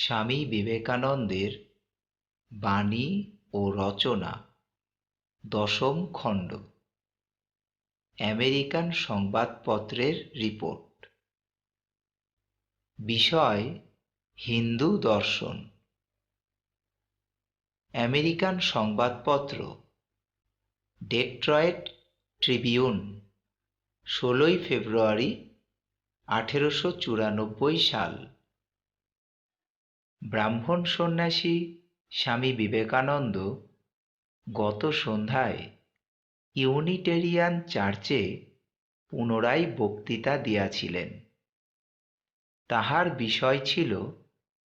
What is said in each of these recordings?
স্বামী বিবেকানন্দের বাণী ও রচনা, দশম খণ্ড। আমেরিকান সংবাদপত্রের রিপোর্ট। বিষয়, হিন্দু দর্শন। আমেরিকান সংবাদপত্র, ডেট্রয়েট ট্রিবিউন, ষোলোই ফেব্রুয়ারি আঠেরোশো চুরানব্বই সাল। ব্রাহ্মণ সন্ন্যাসী স্বামী বিবেকানন্দ গত সন্ধ্যায় ইউনিটেরিয়ান চার্চে পুনরায় বক্তৃতা দিয়াছিলেন। তাহার বিষয় ছিল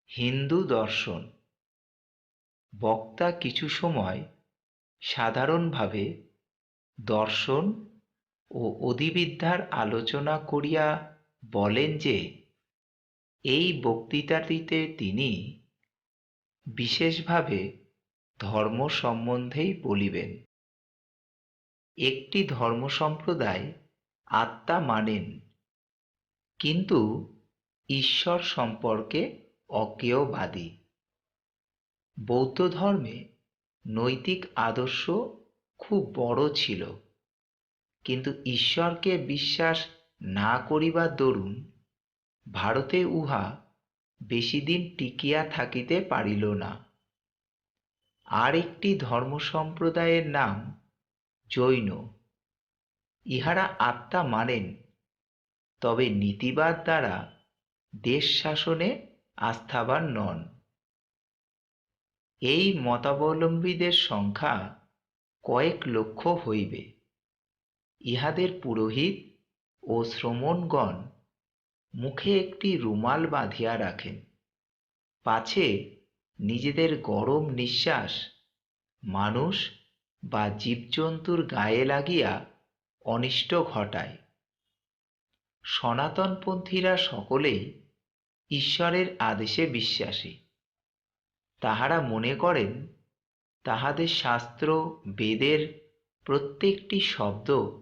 হিন্দু দর্শন। বক্তা কিছু সময় সাধারণভাবে দর্শন ও অধিবিদ্যার আলোচনা করিয়া বলেন যে এই বক্তৃতাটিতে তিনি বিশেষভাবে ধর্ম সম্বন্ধেই বলিবেন। একটি ধর্ম সম্প্রদায় আত্মা মানেন, কিন্তু ঈশ্বর সম্পর্কে অজ্ঞেয়বাদী। বৌদ্ধ ধর্মে নৈতিক আদর্শ খুব বড় ছিল, কিন্তু ঈশ্বরকে বিশ্বাস না করিবার দরুন ভারতে উহা বেশিদিন টিকিয়া থাকিতে পারিল না। আর একটি ধর্ম সম্প্রদায়ের নাম জৈন। ইহারা আত্মা মানেন, তবে নীতিবাদ দ্বারা দেশ শাসনে আস্থাবান নন। এই মতাবলম্বীদের সংখ্যা কয়েক লক্ষ হইবে। ইহাদের পুরোহিত ও শ্রমণগণ মুখে একটি রুমাল বাঁধিয়া রাখেন পাছে নিজেদের গরম নিঃশ্বাস, মানুষ বা জীবজন্তুর গায়ে লাগিয়া অনিষ্ট ঘটায়। সনাতনপন্থীরা সকলেই ঈশ্বরের আদেশে বিশ্বাসী। তাহারা মনে করেন, তাহাদের শাস্ত্র, বেদের প্রত্যেকটি শব্দ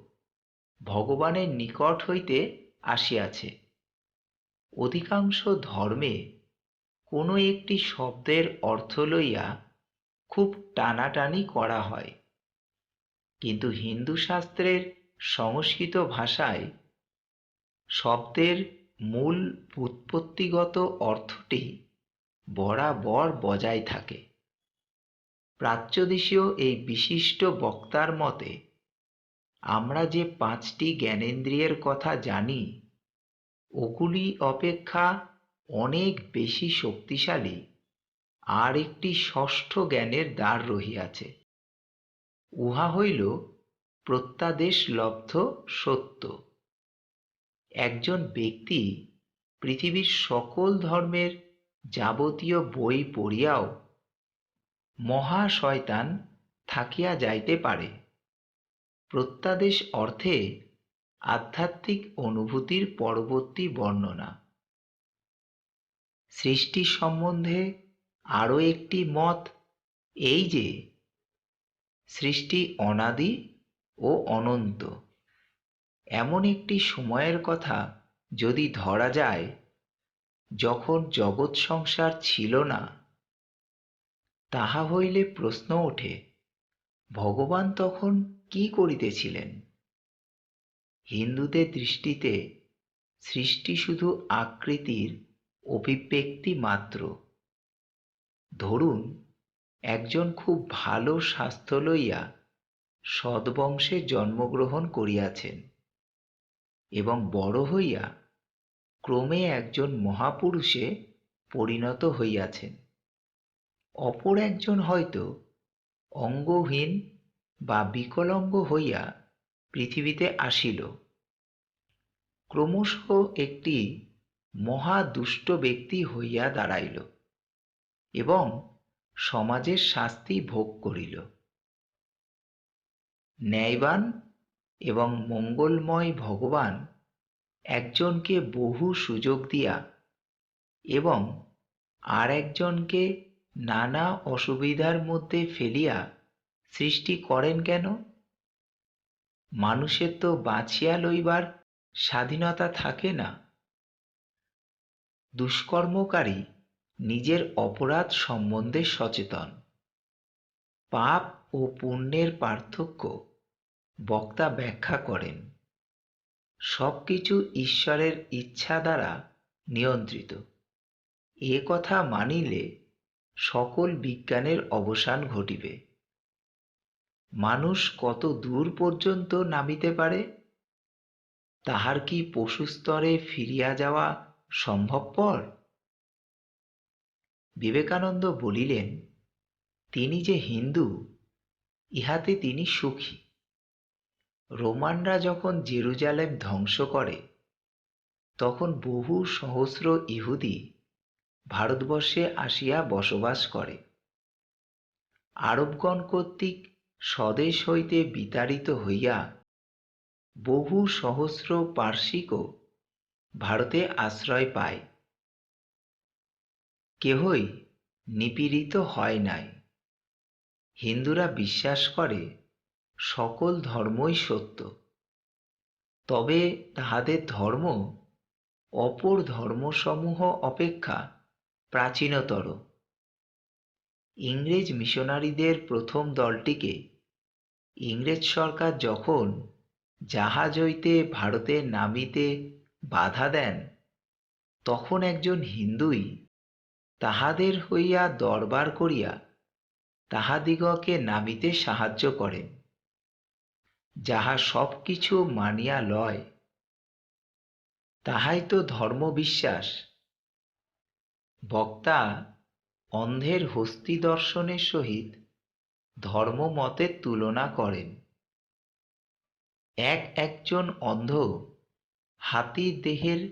ভগবানের নিকট হইতে আসিয়াছে। অধিকাংশ ধর্মে কোনো একটি শব্দের অর্থ লইয়া খুব টানাটানি করা হয়। কিন্তু হিন্দু শাস্ত্রের সংস্কৃত ভাষায় শব্দের মূল উৎপত্তিগত অর্থটি বরাবর বজায় থাকে। প্রাচ্যদেশীয় এই বিশিষ্ট বক্তার মতে, আমরা যে পাঁচটি জ্ঞানেন্দ্রিয়ের কথা জানি ওগুলি অপেক্ষা অনেক বেশি শক্তিশালী আর একটি ষষ্ঠ জ্ঞানের দ্বার রহিয়াছে। উহা হইল প্রত্যাদেশ লব্ধ সত্য। একজন ব্যক্তি পৃথিবীর সকল ধর্মের যাবতীয় বই পড়িয়াও মহা শয়তান থাকিয়া যাইতে পারে। প্রত্যাদেশ অর্থে আধ্যাত্মিক অনুভূতির পরবর্তী বর্ণনা। সৃষ্টি সম্বন্ধে আরও একটি মত এই যে, সৃষ্টি অনাদি ও অনন্ত। এমন একটি সময়ের কথা যদি ধরা যায়, যখন জগৎ সংসার ছিল না, তাহা হইলে প্রশ্ন ওঠে, ভগবান তখন কি করিতেছিলেন? হিন্দুদের দৃষ্টিতে সৃষ্টি শুধু আকৃতির অভিব্যক্তি মাত্র। ধরুন, একজন খুব ভালো স্বাস্থ্য লইয়া সদ্বংশে জন্মগ্রহণ করিয়াছেন এবং বড় হইয়া ক্রমে একজন মহাপুরুষে পরিণত হইয়াছেন। অপর একজন হয়তো অঙ্গহীন বা বিকলঙ্গ হইয়া পৃথিবীতে আসিল। ক্রমশ একটি মহা দুষ্ট ব্যক্তি হইয়া দাঁড়াইল এবং সমাজের শাস্তি ভোগ করিল। ন্যায়বান এবং মঙ্গলময় ভগবান একজনকে বহু সুযোগ দিয়া এবং আর একজনকে নানা অসুবিধার মধ্যে ফেলিয়া সৃষ্টি করেন কেন? মানুষের তো বাঁচিয়া লইবার স্বাধীনতা থাকে না। দুষ্কর্মকারী নিজের অপরাধ সম্বন্ধে সচেতন। পাপ ও পুণ্যের পার্থক্য বক্তা ব্যাখ্যা করেন। সবকিছু ঈশ্বরের ইচ্ছা দ্বারা নিয়ন্ত্রিত। এ কথা মানিলে সকল বিজ্ঞানের অবসান ঘটিবে। মানুষ কত দূর পর্যন্ত নামিতে পারে? তাহার কি পশু স্তরে ফিরিয়া যাওয়া সম্ভবপর? বিবেকানন্দ বলিলেন, তিনি যে হিন্দু, ইহাতে তিনি সুখী। রোমানরা যখন জেরুজালেম ধ্বংস করে, তখন বহু সহস্র ইহুদি ভারতবর্ষে আসিয়া বসবাস করে। আরবগণ কর্তৃক স্বদেশ হইতে বিতাড়িত হইয়া বহু সহস্র পার্শ্বিকও ভারতে আশ্রয় পায়। কেহই নিপীড়িত হয় নাই। হিন্দুরা বিশ্বাস করে, সকল ধর্মই সত্য। তবে তাহাদের ধর্ম অপর ধর্মসমূহ অপেক্ষা প্রাচীনতর। ইংরেজ মিশনারিদের প্রথম দলটিকে ইংরেজ সরকার যখন জাহাজ হইতে ভারতে নামিতে বাধা দেন, তখন একজন হিন্দুই তাহাদের হইয়া দরবার করিয়া তাহাদিগকে নামিতে সাহায্য করেন, যাহা সব কিছু মানিয়া লয়। তাহাই তো ধর্ম বিশ্বাস বক্তা অন্ধের হস্তি দর্শনের সহিত ধর্ম মতের তুলনা করেন। এক একজন অন্ধ হাতির দেহের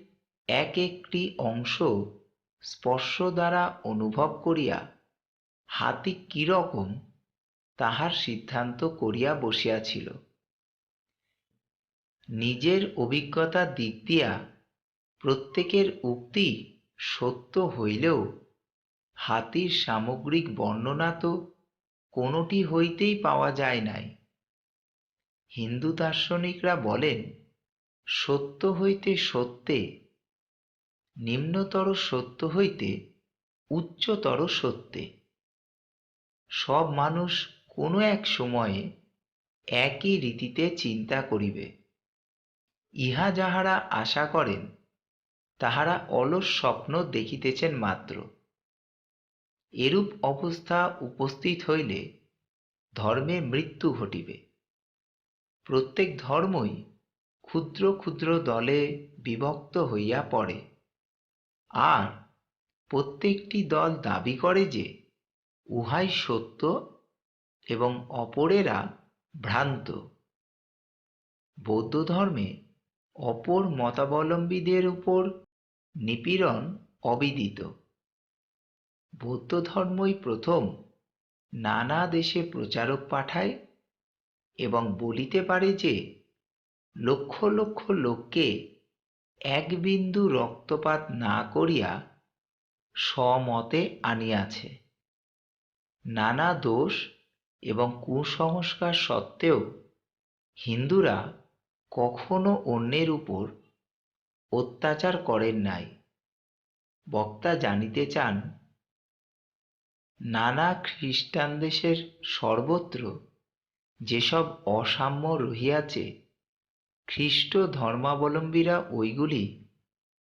এক একটি অংশ স্পর্শ দ্বারা অনুভব করিয়া হাতি কীরকম তাহার সিদ্ধান্ত করিয়া বসিয়াছিল। নিজের অভিজ্ঞতা দিক দিয়া প্রত্যেকের উক্তি সত্য হইলেও হাতির সামগ্রিক বর্ণনা তো কোনোটি হইতেই পাওয়া যায় নাই। হিন্দু দার্শনিকরা বলেন, সত্য হইতে সত্যে, নিম্নতর সত্য হইতে উচ্চতর সত্যে। সব মানুষ কোনো এক সময়ে একই রীতিতে চিন্তা করিবে। ইহা যাহারা আশা করেন, তাহারা অলস স্বপ্ন দেখিতেছেন মাত্র। এরূপ অবস্থা উপস্থিত হইলে ধর্মে মৃত্যু ঘটিবে। প্রত্যেক ধর্মই ক্ষুদ্র ক্ষুদ্র দলে বিভক্ত হইয়া পড়ে। আর প্রত্যেকটি দল দাবি করে যে, উহাই সত্য এবং অপরেরা ভ্রান্ত। বৌদ্ধ ধর্মে অপর মতাবলম্বীদের উপর নিপীড়ন অবিদিত। বৌদ্ধ ধর্মই প্রথম নানা দেশে প্রচারক পাঠায় এবং বলিতে পারে যে, লক্ষ লক্ষ লোককে এক বিন্দু রক্তপাত না করিয়া স্বমতে আনিয়াছে। নানা দোষ এবং কুসংস্কার সত্ত্বেও হিন্দুরা কখনো অন্যের উপর অত্যাচার করেন নাই। বক্তা জানিতে চান নানা খ্রিস্টান দেশের সর্বত্র যেসব অসাম্য রহিয়াছে খ্রিস্ট ধর্মাবলম্বীরা ওইগুলি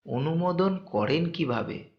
অনুমোদন করেন কীভাবে?